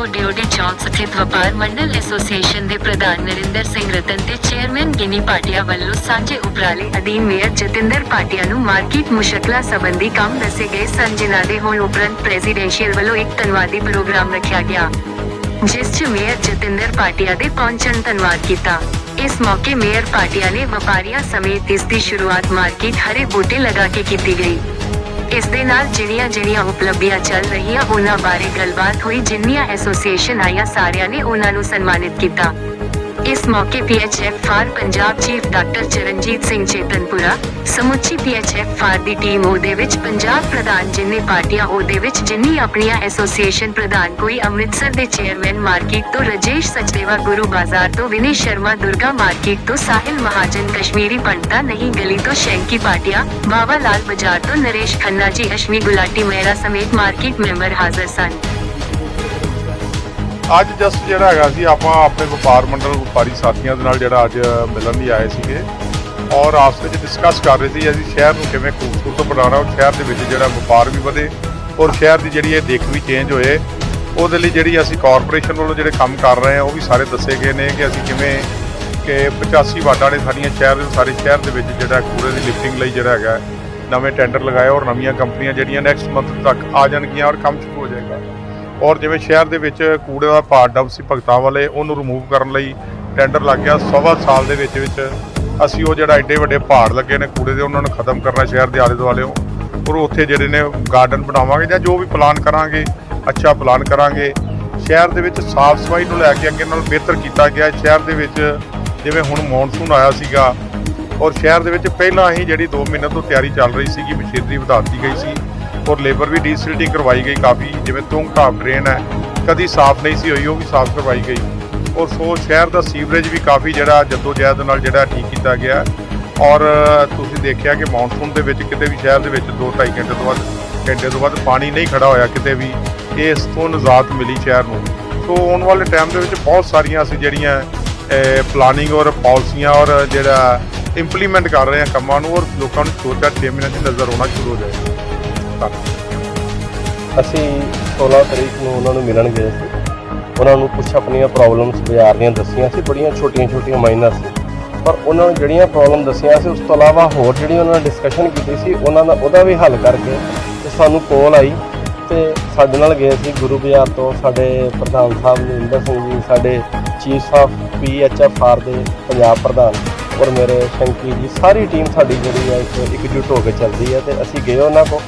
ਚੌਕ ਸਥਿਤ ਵਪਾਰ ਮੰਡਲ ਐਸੋਸੀਏਸ਼ਨ ਦੇ ਪ੍ਰਧਾਨ ਨਰਿੰਦਰ ਸਿੰਘ ਰਤਨ ਤੇ ਚੇਅਰਮੈਨ ਗਿਨੀ ਪਾਟਿਆ ਵੱਲੋਂ ਸਾਂਝੇ ਉਪਰਾਲੇ ਅਧੀਨ ਮੇਅਰ ਜਤਿੰਦਰ ਪਾਟਿਆ ਨੂੰ ਮਾਰਕੀਟ ਮੁਸ਼ਕਲਾਂ ਸੰਬੰਧੀ ਕੰਮ ਦੱਸੇ ਗਏ ਸਨ, ਜਿਨ੍ਹਾਂ ਦੇ ਹੋਣ ਉਪਰੰਤ ਪ੍ਰੈਜ਼ੀਡੈਂਸ਼ੀਅਲ ਵੱਲੋਂ ਇੱਕ ਧੰਨਵਾਦੀ ਪ੍ਰੋਗਰਾਮ ਰੱਖਿਆ ਗਿਆ, ਜਿਸ 'ਚ ਮੇਅਰ ਜਤਿੰਦਰ ਪਾਟਿਆ ਦੇ ਪਹੁੰਚਣ ਧੰਨਵਾਦ ਕੀਤਾ। ਇਸ ਮੌਕੇ ਮੇਅਰ ਪਾਟਿਆ ਨੇ ਵਪਾਰੀਆਂ ਸਮੇਤ ਇਸ ਦੀ ਸ਼ੁਰੂਆਤ ਮਾਰਕੀਟ ਹਰੇ ਬੂਟੇ ਲਗਾ ਕੇ ਕੀਤੀ ਗਈ। ਇਸ ਦੇ ਨਾਲ ਜਿਹੜੀਆਂ ਜਿਹੜੀਆਂ ਉਪਲਬਧੀਆਂ ਚੱਲ ਰਹੀਆਂ, ਉਹਨਾਂ ਬਾਰੇ ਗੱਲਬਾਤ ਹੋਈ, ਜਿੰਨੀਆਂ ਐਸੋਸੀਏਸ਼ਨ ਆਈਆਂ, ਸਾਰਿਆਂ ਨੇ ਉਹਨਾਂ ਨੂੰ ਸਨਮਾਨਿਤ ਕੀਤਾ। ਇਸ ਮੌਕੇ PHF for Punjab chief doctor Charanjit Singh Chetanpura, ਸਮੁੱਚੀ ਪੀਐਚਐਫ ਫਾਰ ਦੀ ਟੀਮ ਉਹਦੇ ਵਿੱਚ, ਪੰਜਾਬ ਪ੍ਰਧਾਨ ਜਿੰਨੇ ਪਾਰਟੀਆਂ ਉਹਦੇ ਵਿੱਚ, ਜਿੰਨੀ ਆਪਣੀਆਂ ਐਸੋਸੀਏਸ਼ਨ ਪ੍ਰਧਾਨ ਕੋਈ ਅੰਮ੍ਰਿਤਸਰ ਦੇ ਚੇਅਰਮੈਨ ਮਾਰਕੀਟ ਤੋਂ ਰਜੇਸ਼ ਸਚਦੇਵਾ, ਗੁਰੂ ਬਾਜ਼ਾਰ ਤੋਂ ਵਿਨੇ ਸ਼ਰਮਾ, ਦੁਰਗਾ ਮਾਰਕੀਟ ਤੋਂ ਸਾਹਿਲ ਮਹਾਜਨ, ਕਸ਼ਮੀਰੀ ਪੰਡਤਾ ਨਹੀਂ ਗਲੀ ਤੋਂ ਸ਼ੈਂਕੀ ਪਾਟਿਆ ਬਾਬਾ ਲਾਲ ਬਾਜ਼ਾਰ ਤੋਂ ਨਰੇਸ਼ ਖੰਨਾ ਜੀ, ਅਸ਼ਮੀ ਗੁਲਾਟੀ ਮਹਿਰਾ ਸਮੇਤ ਮਾਰਕੀਟ ਮੈਂਬਰ ਹਾਜ਼ਰ ਸਨ। ਅੱਜ ਜਸਟ ਜਿਹੜਾ ਹੈਗਾ ਸੀ, ਆਪਾਂ ਆਪਣੇ ਵਪਾਰ ਮੰਡਲ ਵਪਾਰੀ ਸਾਥੀਆਂ ਦੇ ਨਾਲ ਜਿਹੜਾ ਅੱਜ ਮਿਲਣ ਲਈ ਆਏ ਸੀਗੇ। ਔਰ ਆਪਸ ਵਿੱਚ ਡਿਸਕਸ ਕਰ ਰਹੇ ਸੀ, ਅਸੀਂ ਸ਼ਹਿਰ ਨੂੰ ਕਿਵੇਂ ਖੂਬਸੂਰਤ ਬਣਾਉਣਾ, ਔਰ ਸ਼ਹਿਰ ਦੇ ਵਿੱਚ ਜਿਹੜਾ ਵਪਾਰ ਵੀ ਵਧੇ, ਔਰ ਸ਼ਹਿਰ ਦੀ ਜਿਹੜੀ ਇਹ ਦੇਖ ਵੀ ਚੇਂਜ ਹੋਏ, ਉਹਦੇ ਲਈ ਜਿਹੜੀ ਅਸੀਂ ਕਾਰਪੋਰੇਸ਼ਨ ਵੱਲੋਂ ਜਿਹੜੇ ਕੰਮ ਕਰ ਰਹੇ ਹਾਂ, ਉਹ ਵੀ ਸਾਰੇ ਦੱਸੇ ਗਏ ਨੇ ਕਿ ਅਸੀਂ ਕਿਵੇਂ ਕਿ 85 ਵਾਰਡਾਂ ਨੇ ਸਾਡੀਆਂ ਸ਼ਹਿਰ ਦੇ, ਸਾਰੇ ਸ਼ਹਿਰ ਦੇ ਵਿੱਚ ਜਿਹੜਾ ਕੂੜੇ ਦੀ ਲਿਫਟਿੰਗ ਲਈ ਜਿਹੜਾ ਹੈਗਾ, ਨਵੇਂ ਟੈਂਡਰ ਲਗਾਏ, ਔਰ ਨਵੀਆਂ ਕੰਪਨੀਆਂ ਜਿਹੜੀਆਂ ਨੈਕਸਟ ਮੰਥ ਤੱਕ ਆ ਜਾਣਗੀਆਂ, ਔਰ ਕੰਮ ਸ਼ੁਰੂ ਹੋ ਜਾਏਗਾ। ਔਰ ਜਿਵੇਂ ਸ਼ਹਿਰ ਦੇ ਵਿੱਚ ਕੂੜੇ ਦਾ ਭਾਰ ਡੱਬ ਸੀ ਭਗਤਾਂ ਵਾਲੇ, ਉਹਨੂੰ ਰਿਮੂਵ ਕਰਨ ਲਈ ਟੈਂਡਰ ਲੱਗ ਗਿਆ। ਸਵਾ ਸਾਲ ਦੇ ਵਿੱਚ ਵਿੱਚ ਅਸੀਂ ਉਹ ਜਿਹੜਾ ਐਡੇ ਵੱਡੇ ਪਹਾੜ ਲੱਗੇ ਨੇ ਕੂੜੇ ਦੇ, ਉਹਨਾਂ ਨੂੰ ਖਤਮ ਕਰਨਾ ਸ਼ਹਿਰ ਦੇ ਆਲੇ ਦੁਆਲੇ ਔਰ ਉੱਥੇ ਜਿਹੜੇ ਨੇ ਗਾਰਡਨ ਬਣਾਵਾਂਗੇ ਜਾਂ ਜੋ ਵੀ ਪਲਾਨ ਕਰਾਂਗੇ, ਅੱਛਾ ਪਲਾਨ ਕਰਾਂਗੇ। ਸ਼ਹਿਰ ਦੇ ਵਿੱਚ ਸਾਫ਼ ਸਫ਼ਾਈ ਨੂੰ ਲੈ ਕੇ ਅੱਗੇ ਨਾਲ ਬਿਹਤਰ ਕੀਤਾ ਗਿਆ। ਸ਼ਹਿਰ ਦੇ ਵਿੱਚ ਜਿਵੇਂ ਹੁਣ ਮੌਨਸੂਨ ਆਇਆ ਸੀਗਾ, ਔਰ ਸ਼ਹਿਰ ਦੇ ਵਿੱਚ ਪਹਿਲਾਂ ਹੀ ਜਿਹੜੀ 2 ਮਹੀਨੇ ਤੋਂ ਤਿਆਰੀ ਚੱਲ ਰਹੀ ਸੀਗੀ, ਮਸ਼ੀਨਰੀ ਵਧਾ ਦਿੱਤੀ ਗਈ ਸੀ। ਔਰ ਲੇਬਰ ਵੀ ਡੀਸਿਲਟਿੰਗ ਕਰਵਾਈ ਗਈ ਕਾਫੀ, ਜਿਵੇਂ ਤੁੰਗ ਡਰੇਨ ਹੈ। ਕਦੀ ਸਾਫ਼ ਨਹੀਂ ਸੀ ਹੋਈ, ਉਹ ਵੀ ਸਾਫ਼ ਕਰਵਾਈ ਗਈ। ਔਰ ਸੋ ਸ਼ਹਿਰ ਦਾ ਸੀਵਰੇਜ ਵੀ ਕਾਫੀ ਜਿਹੜਾ ਜਦੋਜਹਿਦ ਨਾਲ ਜਿਹੜਾ ਠੀਕ ਕੀਤਾ ਗਿਆ। ਔਰ ਤੁਸੀਂ ਦੇਖਿਆ ਕਿ ਮੌਨਸੂਨ ਦੇ ਵਿੱਚ ਕਿਤੇ ਵੀ ਸ਼ਹਿਰ ਦੇ ਵਿੱਚ 2-2.5 ਘੰਟੇ ਤੋਂ ਵੱਧ, ਘੰਟੇ ਤੋਂ ਵੱਧ ਪਾਣੀ ਨਹੀਂ ਖੜਾ ਹੋਇਆ ਕਿਤੇ ਵੀ ਇਸ ਤੋਂ ਨਿਜਾਤ ਮਿਲੀ ਸ਼ਹਿਰ ਨੂੰ। ਸੋ ਆਉਣ ਵਾਲੇ ਟਾਈਮ ਦੇ ਵਿੱਚ ਬਹੁਤ ਸਾਰੀਆਂ ਅਸੀਂ ਜਿਹੜੀਆਂ ਪਲਾਨਿੰਗ ਔਰ ਪਾਲਿਸੀਆਂ ਔਰ ਜਿਹੜਾ ਇੰਪਲੀਮੈਂਟ ਕਰ ਰਹੇ ਹਾਂ ਕੰਮਾਂ ਨੂੰ, ਔਰ ਲੋਕਾਂ ਨੂੰ ਸੋਚਾ 6 ਮਹੀਨਿਆਂ 'ਚ ਨਜ਼ਰ ਆਉਣਾ ਸ਼ੁਰੂ ਹੋ ਜਾਏਗਾ। ਅਸੀਂ 16 ਤਰੀਕ ਨੂੰ ਉਹਨਾਂ ਨੂੰ ਮਿਲਣ ਗਏ ਸੀ। ਉਹਨਾਂ ਨੂੰ ਕੁਝ ਆਪਣੀਆਂ ਪ੍ਰੋਬਲਮਸ ਬਾਜ਼ਾਰ ਦੀਆਂ ਦੱਸੀਆਂ ਸੀ, ਬੜੀਆਂ ਛੋਟੀਆਂ-ਛੋਟੀਆਂ ਮਾਈਨਰ ਸੀ। ਪਰ ਉਹਨਾਂ ਨੂੰ ਜਿਹੜੀਆਂ ਪ੍ਰੋਬਲਮ ਦੱਸੀਆਂ ਸੀ, ਉਸ ਤੋਂ ਇਲਾਵਾ ਹੋਰ ਜਿਹੜੀ ਉਹਨਾਂ ਨੇ ਡਿਸਕਸ਼ਨ ਕੀਤੀ ਸੀ, ਉਹਨਾਂ ਦਾ ਉਹਦਾ ਵੀ ਹੱਲ ਕਰਕੇ ਤੇ ਸਾਨੂੰ ਕੋਲ ਆਈ ਤੇ ਸਾਡੇ ਨਾਲ ਗਏ ਸੀ ਗੁਰੂ ਬਾਜ਼ਾਰ ਤੋਂ। ਸਾਡੇ ਪ੍ਰਧਾਨ ਸਾਹਿਬ ਨਰਿੰਦਰ ਸਿੰਘ ਜੀ, ਸਾਡੇ ਚੀਫ ਆਫ ਪੀਐਚਐਫ ਆਰ ਦੇ ਪੰਜਾਬ ਪ੍ਰਧਾਨ ਔਰ ਮੇਰੇ ਸ਼ੰਕੀ ਜੀ, ਸਾਰੀ ਟੀਮ ਸਾਡੀ ਜਿਹੜੀ ਹੈ ਇੱਕ ਇਕਜੁੱਟ ਹੋ ਕੇ ਚੱਲਦੀ ਹੈ ਤੇ ਅਸੀਂ ਗਏ ਉਹਨਾਂ ਕੋਲ।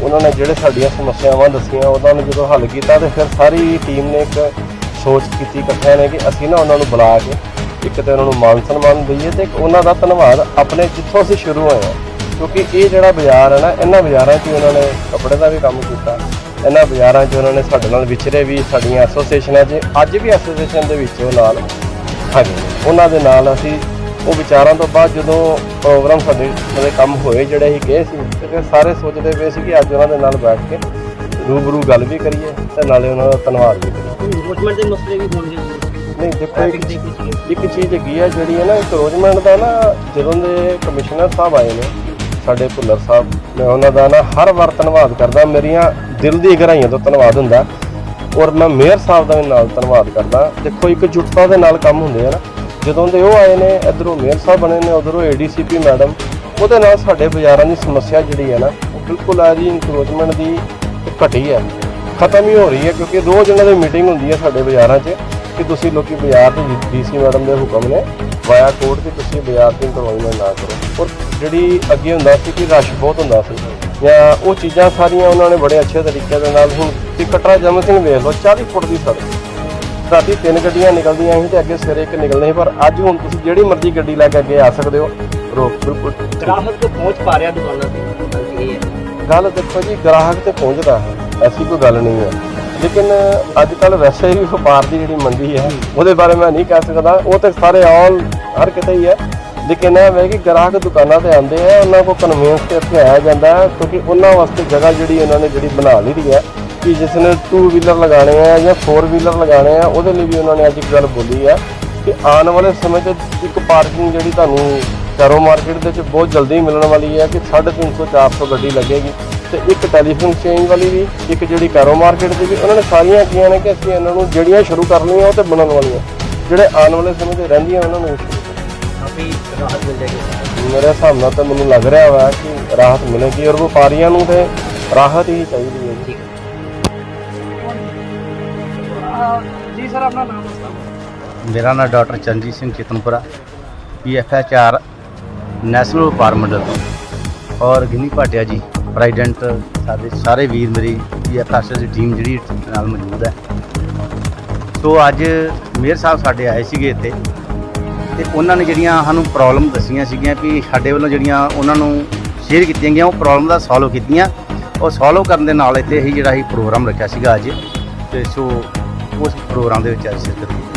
ਉਹਨਾਂ ਨੇ ਜਿਹੜੇ ਸਾਡੀਆਂ ਸਮੱਸਿਆਵਾਂ ਦੱਸੀਆਂ, ਉਹਨਾਂ ਨੂੰ ਜਦੋਂ ਹੱਲ ਕੀਤਾ ਤੇ ਫਿਰ ਸਾਰੀ ਟੀਮ ਨੇ ਇੱਕ ਸੋਚ ਕੀਤੀ ਇਕੱਠਿਆਂ ਨੇ ਕਿ ਅਸੀਂ ਨਾ ਉਹਨਾਂ ਨੂੰ ਬੁਲਾ ਕੇ ਇੱਕ ਤੇ ਉਹਨਾਂ ਨੂੰ ਮਾਨ ਸਨਮਾਨ ਦਈਏ ਤੇ ਉਹਨਾਂ ਦਾ ਧੰਨਵਾਦ ਆਪਣੇ ਜਿੱਥੋਂ ਅਸੀਂ ਸ਼ੁਰੂ ਹੋਏ ਹਾਂ। ਕਿਉਂਕਿ ਇਹ ਜਿਹੜਾ ਬਾਜ਼ਾਰ ਹੈ ਨਾ, ਇਹਨਾਂ ਬਾਜ਼ਾਰਾਂ 'ਚ ਉਹਨਾਂ ਨੇ ਕੱਪੜੇ ਦਾ ਵੀ ਕੰਮ ਕੀਤਾ, ਇਹਨਾਂ ਬਾਜ਼ਾਰਾਂ 'ਚ ਉਹਨਾਂ ਨੇ ਸਾਡੇ ਨਾਲ ਵਿਚਰੇ ਵੀ, ਸਾਡੀਆਂ ਐਸੋਸੀਏਸ਼ਨਾਂ 'ਚ, ਅੱਜ ਵੀ ਐਸੋਸੀਏਸ਼ਨ ਦੇ ਵਿੱਚ ਉਹ ਨਾਲ ਹੈਗੇ ਉਹਨਾਂ ਦੇ ਨਾਲ ਅਸੀਂ ਉਹ ਵਿਚਾਰਾਂ ਤੋਂ ਬਾਅਦ ਜਦੋਂ ਪ੍ਰੋਗਰਾਮ ਸਾਡੇ ਦੇ ਕੰਮ ਹੋਏ ਜਿਹੜੇ ਅਸੀਂ ਗਏ ਸੀ ਤੇ ਸਾਰੇ ਸੋਚਦੇ ਪਏ ਸੀ ਕਿ ਅੱਜ ਉਹਨਾਂ ਦੇ ਨਾਲ ਬੈਠ ਕੇ ਰੂਬਰੂ ਗੱਲ ਵੀ ਕਰੀਏ ਤੇ ਨਾਲੇ ਉਹਨਾਂ ਦਾ ਧੰਨਵਾਦ ਵੀ ਕਰੀਏ। ਇਨਵੈਸਟਮੈਂਟ ਦੇ ਮਸਲੇ ਵੀ ਹੋਣਗੇ ਨਹੀਂ ਦੇਖੋ ਇੱਕ ਇੱਕ ਚੀਜ਼ ਹੈਗੀ ਆ ਜਿਹੜੀ ਹੈ ਨਾ ਇੰਕਰੋਚਮੈਂਟ ਦਾ ਨਾ ਜਦੋਂ ਦੇ ਕਮਿਸ਼ਨਰ ਸਾਹਿਬ ਆਏ ਨੇ ਸਾਡੇ ਭੁੱਲਰ ਸਾਹਿਬ ਮੈਂ ਉਹਨਾਂ ਦਾ ਨਾ ਹਰ ਵਾਰ ਧੰਨਵਾਦ ਕਰਦਾ ਮੇਰੀਆਂ ਦਿਲ ਦੀ ਗਹਿਰਾਈਆਂ ਤੋਂ ਧੰਨਵਾਦ ਹੁੰਦਾ। ਔਰ ਮੈਂ ਮੇਅਰ ਸਾਹਿਬ ਦਾ ਵੀ ਨਾਲ ਧੰਨਵਾਦ ਕਰਦਾ। ਦੇਖੋ ਇੱਕ ਜੁਟਤਾ ਦੇ ਨਾਲ ਕੰਮ ਹੁੰਦੇ ਆ ਨਾ ਜਦੋਂ ਦੇ ਉਹ ਆਏ ਨੇ, ਇਧਰੋਂ ਮੇਅਰ ਸਾਹਿਬ ਬਣੇ ਨੇ, ਉਧਰੋਂ ਏਡੀਸੀਪੀ ਮੈਡਮ, ਉਹਦੇ ਨਾਲ ਸਾਡੇ ਬਾਜ਼ਾਰਾਂ ਦੀ ਸਮੱਸਿਆ ਜਿਹੜੀ ਹੈ ਨਾ, ਉਹ ਬਿਲਕੁਲ ਆ ਜੀ ਇਨਕਰੋਚਮੈਂਟ ਦੀ ਘਟੀ ਹੈ। ਖਤਮ ਹੀ ਹੋ ਰਹੀ ਹੈ, ਕਿਉਂਕਿ ਰੋਜ਼ ਇਹਨਾਂ ਦੀ ਮੀਟਿੰਗ ਹੁੰਦੀ ਹੈ ਸਾਡੇ ਬਾਜ਼ਾਰਾਂ 'ਚ ਕਿ ਤੁਸੀਂ ਲੋਕੀ ਬਾਜ਼ਾਰ ਦੇ ਡੀਸੀ ਮੈਡਮ ਦੇ ਹੁਕਮ ਨੇ, ਵਾਇਆ ਕੋਰਟ ਕਿ ਤੁਸੀਂ ਬਾਜ਼ਾਰ ਦੀ ਇਨਕਰੋਚਮੈਂਟ ਨਾ ਕਰੋ। ਔਰ ਜਿਹੜੀ ਅੱਗੇ ਹੁੰਦਾ ਸੀ ਕਿ ਰਸ਼ ਬਹੁਤ ਹੁੰਦਾ ਸੀ, ਜਾਂ ਉਹ ਚੀਜ਼ਾਂ ਸਾਰੀਆਂ ਉਹਨਾਂ ਨੇ ਬੜੇ ਅੱਛੇ ਤਰੀਕੇ ਦੇ ਨਾਲ ਹੁਣ ਤੇ ਕਟਰਾ ਜਮਨ ਸਿੰਘ ਵੇਖ ਲਓ 40 ਫੁੱਟ ਦੀ ਸੜਕ। ਰਾਤੀ ਤਿੰਨ ਗੱਡੀਆਂ ਨਿਕਲਦੀਆਂ ਸੀ ਤੇ ਅੱਗੇ ਸਵੇਰੇ ਇੱਕ ਨਿਕਲਣੀ ਸੀ ਪਰ ਅੱਜ ਹੁਣ ਤੁਸੀਂ ਜਿਹੜੀ ਮਰਜ਼ੀ ਗੱਡੀ ਲੈ ਕੇ ਅੱਗੇ ਆ ਸਕਦੇ ਹੋ। ਰੋਕ ਬਿਲਕੁਲ ਗ੍ਰਾਹਕ ਤੋਂ ਪਹੁੰਚ ਪਾ ਰਿਹਾ ਦੁਕਾਨਾਂ ਤੇ। ਗੱਲ ਹੈ ਦੇਖੋ ਜੀ ਗ੍ਰਾਹਕ ਤੇ ਪਹੁੰਚਦਾ ਹੈ ਐਸੀ ਕੋਈ ਗੱਲ ਨਹੀਂ ਹੈ। ਲੇਕਿਨ ਅੱਜ ਕੱਲ ਵੈਸੇ ਵੀ ਵਪਾਰ ਦੀ ਜਿਹੜੀ ਮੰਦੀ ਹੈ ਉਹਦੇ ਬਾਰੇ ਮੈਂ ਨਹੀਂ ਕਹਿ ਸਕਦਾ। ਉਹ ਤੇ ਸਾਰੇ ਆਲ ਹਰ ਕਿਤੇ ਹੀ ਹੈ। ਲੇਕਿਨ ਇਹ ਹੈ ਕਿ ਗ੍ਰਾਹਕ ਦੁਕਾਨਾਂ ਤੇ ਆਉਂਦੇ ਆ ਉਹਨਾਂ ਕੋਲ ਕਨਵੀਨਸ ਤੇ ਇੱਥੇ ਆਇਆ ਜਾਂਦਾ ਹੈ ਕਿਉਂਕਿ ਉਹਨਾਂ ਵਾਸਤੇ ਜਗ੍ਹਾ ਜਿਹੜੀ ਉਹਨਾਂ ਨੇ ਜਿਹੜੀ ਬਣਾ ਲਈ ਦੀ ਹੈ ਕਿ ਜਿਸ ਨੇ 2 ਵੀਲਰ ਲਗਾਣੇ ਆ ਜਾਂ 4 ਵੀਲਰ ਲਗਾਣੇ ਆ ਉਹਦੇ ਲਈ ਵੀ ਉਹਨਾਂ ਨੇ ਅੱਜ ਇੱਕ ਗੱਲ ਬੋਲੀ ਹੈ ਕਿ ਆਉਣ ਵਾਲੇ ਸਮੇਂ 'ਚ ਇੱਕ ਪਾਰਕਿੰਗ ਜਿਹੜੀ ਤੁਹਾਨੂੰ ਕੈਰੋ ਮਾਰਕੀਟ ਦੇ ਵਿੱਚ ਬਹੁਤ ਜਲਦੀ ਮਿਲਣ ਵਾਲੀ ਹੈ ਕਿ 350 400 ਗੱਡੀ ਲੱਗੇਗੀ ਤੇ ਇੱਕ ਟੈਲੀਫੋਨ ਐਕਸਚੇਂਜ ਵਾਲੀ ਵੀ ਇੱਕ ਜਿਹੜੀ ਕੈਰੋ ਮਾਰਕੀਟ ਦੀ ਵੀ ਉਹਨਾਂ ਨੇ ਸਾਰੀਆਂ ਕੀਆਂ ਨੇ ਕਿ ਅਸੀਂ ਇਹਨਾਂ ਨੂੰ ਜਿਹੜੀਆਂ ਸ਼ੁਰੂ ਕਰਨੀਆਂ ਉਹ ਤੇ ਬਣਨ ਵਾਲੀਆਂ। ਜਿਹੜੇ ਆਉਣ ਵਾਲੇ ਸਮੇਂ 'ਚ ਰਹਿੰਦੀਆਂ ਉਹਨਾਂ ਨੂੰ। ਕਾਫੀ ਰਾਹਤ ਮਿਲ ਜਾਏਗੀ। ਮੇਰੇ ਹਿਸਾਬ ਨਾਲ ਤਾਂ ਮੈਨੂੰ ਲੱਗ ਰਿਹਾ ਵਾ ਕਿ ਰਾਹਤ ਮਿਲੇਗੀ ਔਰ ਵਪਾਰੀਆਂ ਨੂੰ ਤੇ ਰਾਹਤ ਹੀ ਚਾਹੀਦੀ ਹੈ। ਜੀ ਠੀਕ ਜੀ ਸਰ, ਆਪਣਾ ਨਾਮ ਦੱਸੋ। ਮੇਰਾ ਨਾਮ doctor Chanjit Singh Chitanpura PFHR national ਵਪਾਰ ਮੰਡਲ ਤੋਂ। ਔਰ ਗਿਨੀ ਭਾਟਿਆ ਜੀ ਪ੍ਰੈਜ਼ੀਡੈਂਟ ਸਾਡੇ ਸਾਰੇ ਵੀਰ ਮੇਰੀ ਪੀਐਫਐਸ ਦੀ ਟੀਮ ਜਿਹੜੀ ਨਾਲ ਮੌਜੂਦ ਹੈ। ਸੋ ਅੱਜ ਮੇਅਰ ਸਾਹਿਬ ਸਾਡੇ ਆਏ ਸੀਗੇ ਇੱਥੇ, ਤੇ ਉਹਨਾਂ ਨੇ ਜਿਹੜੀਆਂ ਸਾਨੂੰ ਪ੍ਰੋਬਲਮ ਦੱਸੀਆਂ ਸੀਗੀਆਂ ਵੀ ਸਾਡੇ ਵੱਲੋਂ ਜਿਹੜੀਆਂ ਉਹਨਾਂ ਨੂੰ ਸ਼ੇਅਰ ਕੀਤੀਆਂ ਗਈਆਂ, ਉਹ ਪ੍ਰੋਬਲਮ ਦਾ ਸੋਲਵ ਕੀਤੀਆਂ। ਔਰ ਸੋਲਵ ਕਰਨ ਦੇ ਨਾਲ ਇੱਥੇ ਅਸੀਂ ਜਿਹੜਾ ਅਸੀਂ ਪ੍ਰੋਗਰਾਮ ਰੱਖਿਆ ਸੀਗਾ ਅੱਜ। ਤੇ ਸੋ ਉਸ ਪ੍ਰੋਗਰਾਮ ਦੇ ਵਿੱਚ ਅੱਜ ਸ਼ਿਰਕਤ ਕੀਤੀ